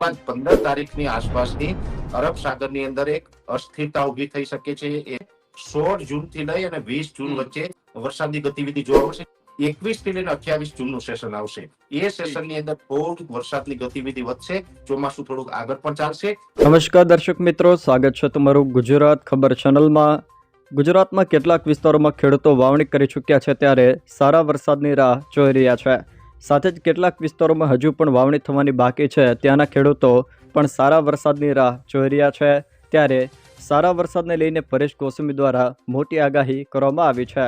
પાંચ પંદર તારીખની આસપાસની અરબ સાગરની અંદર એક અસ્થિરતા ઊભી થઈ શકે છે. એ સોળ જૂનથી લઈ અને વીસ જૂન વચ્ચે વરસાદની ગતિવિધિ જોવા મળશે. એકવીસથી લઈને અઠ્યાવીસ જૂનનું સેશન આવશે. એ સેશનની અંદર થોડુંક વરસાદની ગતિવિધિ વધશે. ચોમાસું થોડુંક આગળ પણ ચાલશે. નમસ્કાર દર્શક મિત્રો સ્વાગત છે તમારું ગુજરાત ખબર ચેનલમાં ગુજરાતમાં કેટલાક વિસ્તારોમાં ખેડૂતો વાવણી કરી ચૂક્યા છે ત્યારે સારા વરસાદની રાહ જોઈ રહ્યા છે. સાથે જ કેટલાક વિસ્તારોમાં હજુ પણ વાવણી થવાની બાકી છે. ત્યાંના ખેડૂતો પણ સારા વરસાદની રાહ જોઈ રહ્યા છે. ત્યારે સારા વરસાદને લઈને પરેશ ગોસ્વામી દ્વારા મોટી આગાહી કરવામાં આવી છે.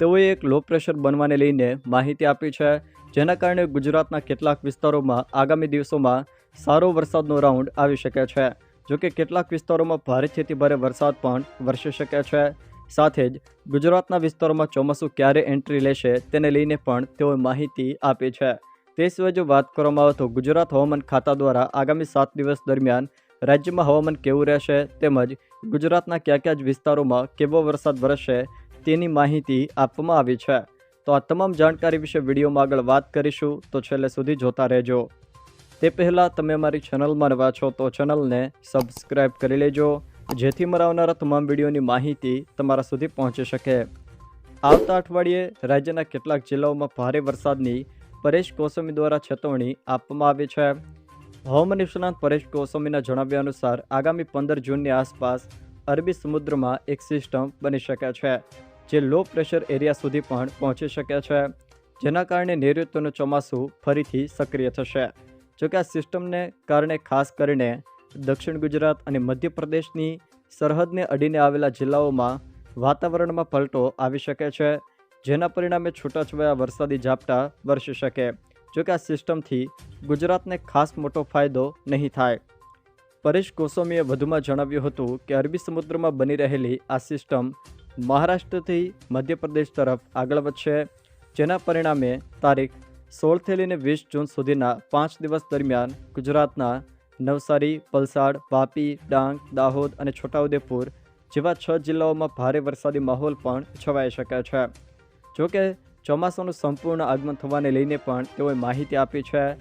તેઓએ એક લો પ્રેશર બનવાને લઈને માહિતી આપી છે, જેના કારણે ગુજરાતના કેટલાક વિસ્તારોમાં આગામી દિવસોમાં સારો વરસાદનો રાઉન્ડ આવી શકે છે, જોકે કેટલાક વિસ્તારોમાં ભારેથી ભારે વરસાદ પણ વરસી શકે છે. સાથે જ ગુજરાતના વિસ્તારોમાં ચોમાસું ક્યારે એન્ટ્રી લેશે તેને લઈને પણ તેઓએ માહિતી આપી છે. તે સિવાય જો વાત કરવામાં આવે તો ગુજરાત હવામાન ખાતા દ્વારા આગામી સાત દિવસ દરમિયાન રાજ્યમાં હવામાન કેવું રહેશે તેમજ ગુજરાતના કયા કયા જ વિસ્તારોમાં કેવો વરસાદ વરસશે તેની માહિતી આપવામાં આવી છે. તો આ તમામ જાણકારી વિશે વિડીયોમાં આગળ વાત કરીશું. તો છેલ્લે સુધી જોતા રહેજો. તે પહેલાં તમે અમારી ચેનલમાં નવા છો તો ચેનલને સબસ્ક્રાઈબ કરી લેજો. જેથી મારા આવનારા તમામ વિડીયોની માહિતી તમારા સુધી પહોંચી શકે. આવતા અઠવાડિયે રાજ્યના કેટલાક જિલ્લાઓમાં ભારે વરસાદની પરેશ ગોસ્વામી દ્વારા ચેતવણી આપવામાં આવી છે. હવામાન નિષ્ણાંત પરેશ ગોસ્વામીના જણાવ્યા અનુસાર, આગામી પંદર જૂનની આસપાસ અરબી સમુદ્રમાં એક સિસ્ટમ બની શકે છે, જે લો પ્રેશર એરિયા સુધી પણ પહોંચી શકે છે, જેના કારણે નૈઋત્યનું ચોમાસું ફરીથી સક્રિય થશે. જોકે આ સિસ્ટમને કારણે ખાસ કરીને દક્ષિણ ગુજરાત અને મધ્યપ્રદેશની સરહદને અડીને આવેલા જિલ્લાઓમાં વાતાવરણમાં પલટો આવી શકે છે, જેના પરિણામે છૂટાછવાયા વરસાદી ઝાપટા વરસી શકે. જોકે આ સિસ્ટમથી ગુજરાતને ખાસ મોટો ફાયદો નહીં થાય. પરેશ ગોસ્વામીએ વધુમાં જણાવ્યું હતું કે, અરબી સમુદ્રમાં બની રહેલી આ સિસ્ટમ મહારાષ્ટ્રથી મધ્યપ્રદેશ તરફ આગળ વધશે, જેના પરિણામે તારીખ સોળથી લઈને વીસ જૂન સુધીના પાંચ દિવસ દરમિયાન ગુજરાતના નવસારી વલસાડ વાપી, ડાંગ, દાહોદ અને છોટાઉદેપુર જેવા છ જિલ્લાઓમાં ભારે વરસાદી માહોલ પણ છવાઈ શકે છે. જોકે ચોમાસાનું સંપૂર્ણ આગમન થવાને લઈને પણ તેઓએ માહિતી આપી છે.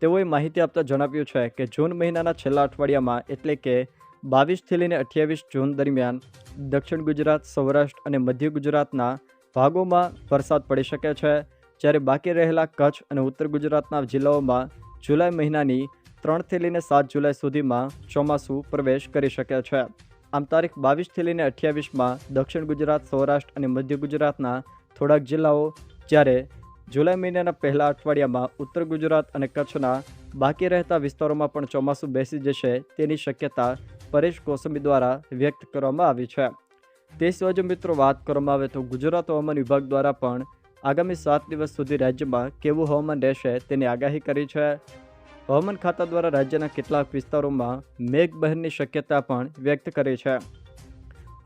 તેઓએ માહિતી આપતા જણાવ્યું છે કે જૂન મહિનાના છેલ્લા અઠવાડિયામાં એટલે કે બાવીસથી લઈને અઠ્યાવીસ જૂન દરમિયાન દક્ષિણ ગુજરાત, સૌરાષ્ટ્ર અને મધ્ય ગુજરાતના ભાગોમાં વરસાદ પડી શકે છે. જ્યારે બાકી રહેલા કચ્છ અને ઉત્તર ગુજરાતના જિલ્લાઓમાં જુલાઈ મહિનાની ત્રણથી લઈને સાત જુલાઈ સુધીમાં ચોમાસું પ્રવેશ કરી શકે છે. આમ તારીખ બાવીસથી લઈને અઠ્યાવીસમાં દક્ષિણ ગુજરાત, સૌરાષ્ટ્ર અને મધ્ય ગુજરાતના થોડાક જિલ્લાઓ જ્યારે જુલાઈ મહિનાના પહેલા અઠવાડિયામાં ઉત્તર ગુજરાત અને કચ્છના બાકી રહેતા વિસ્તારોમાં પણ ચોમાસું બેસી જશે તેની શક્યતા પરેશ કોસંબી દ્વારા વ્યક્ત કરવામાં આવી છે. તે સિવાય જો મિત્રો વાત કરવામાં આવે તો ગુજરાત હવામાન વિભાગ દ્વારા પણ આગામી સાત દિવસ સુધી રાજ્યમાં કેવું હવામાન રહેશે તેની આગાહી કરી છે. હવામાન ખાતા દ્વારા રાજ્યના કેટલાક વિસ્તારોમાં મેઘબહેનની શક્યતા પણ વ્યક્ત કરી છે.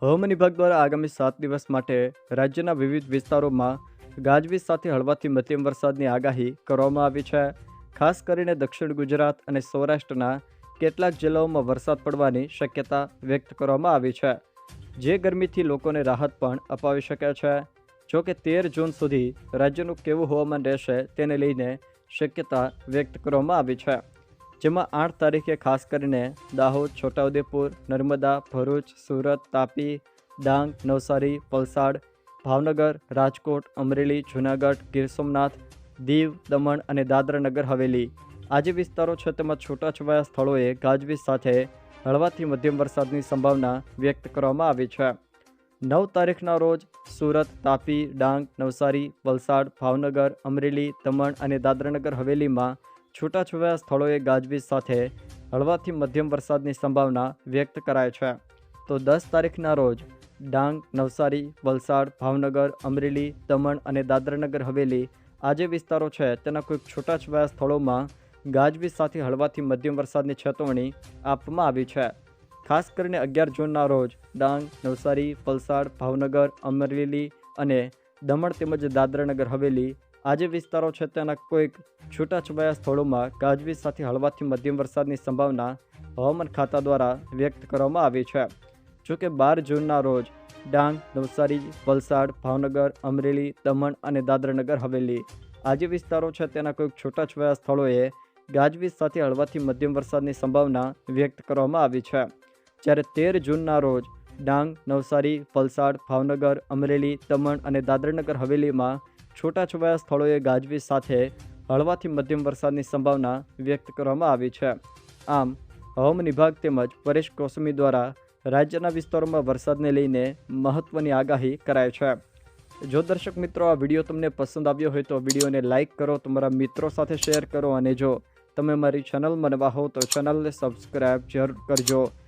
હવામાન વિભાગ દ્વારા આગામી સાત દિવસ માટે રાજ્યના વિવિધ વિસ્તારોમાં ગાજવીજ સાથે હળવાથી મધ્યમ વરસાદની આગાહી કરવામાં આવી છે. ખાસ કરીને દક્ષિણ ગુજરાત અને સૌરાષ્ટ્રના કેટલાક જિલ્લાઓમાં વરસાદ પડવાની શક્યતા વ્યક્ત કરવામાં આવી છે. જે ગરમીથી લોકોને રાહત પણ અપાવી શકે છે. જો કે તેર જૂન સુધી રાજ્યનું કેવું હવામાન રહેશે તેને લઈને શક્યતા વ્યક્ત કરવામાં આવી છે. જેમાં આઠ તારીખે ખાસ કરીને દાહોદ, છોટાઉદેપુર, નર્મદા, ભરૂચ, સુરત, તાપી, ડાંગ, નવસારી વલસાડ ભાવનગર, રાજકોટ, અમરેલી, જૂનાગઢ, ગીર સોમનાથ, દીવ, દમણ અને દાદરાનગર હવેલી. આ જે વિસ્તારો છે તેમાં છૂટાછવાયા સ્થળોએ ગાજવીજ સાથે હળવાથી મધ્યમ વરસાદની સંભાવના વ્યક્ત કરવામાં આવી છે. નવ તારીખના રોજ સુરત, તાપી, ડાંગ, નવસારી, વલસાડ, ભાવનગર, અમરેલી, દમણ અને દાદરાનગર હવેલીમાં છૂટાછવાયા સ્થળોએ ગાજવીજ સાથે હળવાથી મધ્યમ વરસાદની સંભાવના વ્યક્ત કરાય છે. તો દસ તારીખના રોજ ડાંગ, નવસારી, વલસાડ, ભાવનગર, અમરેલી, દમણ અને દાદરાનગર હવેલી આ જે વિસ્તારો છે તેના કોઈક છૂટાછવાયા સ્થળોમાં ગાજવીજ સાથે હળવાથી મધ્યમ વરસાદની ચેતવણી આપવામાં આવી છે. ખાસ કરીને અગિયાર જૂનના રોજ ડાંગ, નવસારી વલસાડ ભાવનગર, અમરેલી અને દમણ તેમજ દાદરાનગર હવેલી આ જે વિસ્તારો છે તેના કોઈક છૂટાછવાયા સ્થળોમાં ગાજવીજ સાથે હળવાથી મધ્યમ વરસાદની સંભાવના હવામાન ખાતા દ્વારા વ્યક્ત કરવામાં આવી છે. જો કે બાર જૂનના રોજ ડાંગ, નવસારી વલસાડ ભાવનગર, અમરેલી, દમણ અને દાદરાનગર હવેલી આ જે વિસ્તારો છે તેના કોઈક છૂટાછવાયા સ્થળોએ ગાજવીજ સાથે હળવાથી મધ્યમ વરસાદની સંભાવના વ્યક્ત કરવામાં આવી છે. જ્યારે તેર જૂનના રોજ ડાંગ, નવસારી, વલસાડ, ભાવનગર, અમરેલી, દમણ અને દાદરનગર હવેલીમાં છૂટાછવાયા સ્થળોએ ગાજવીજ સાથે હળવાથી મધ્યમ વરસાદની સંભાવના વ્યક્ત કરવામાં આવી છે. આમ, હવામાન વિભાગ તેમજ પરેશ કોસમી દ્વારા રાજ્યના વિસ્તારોમાં વરસાદને લઈને મહત્ત્વની આગાહી કરાય છે. જો દર્શક મિત્રો આ વીડિયો તમને પસંદ આવ્યો હોય તો વિડીયોને લાઇક કરો, તમારા મિત્રો સાથે શેર કરો અને જો તમે મારી ચેનલ મનવા હો તો ચેનલને સબસ્ક્રાઈબ જરૂર કરજો.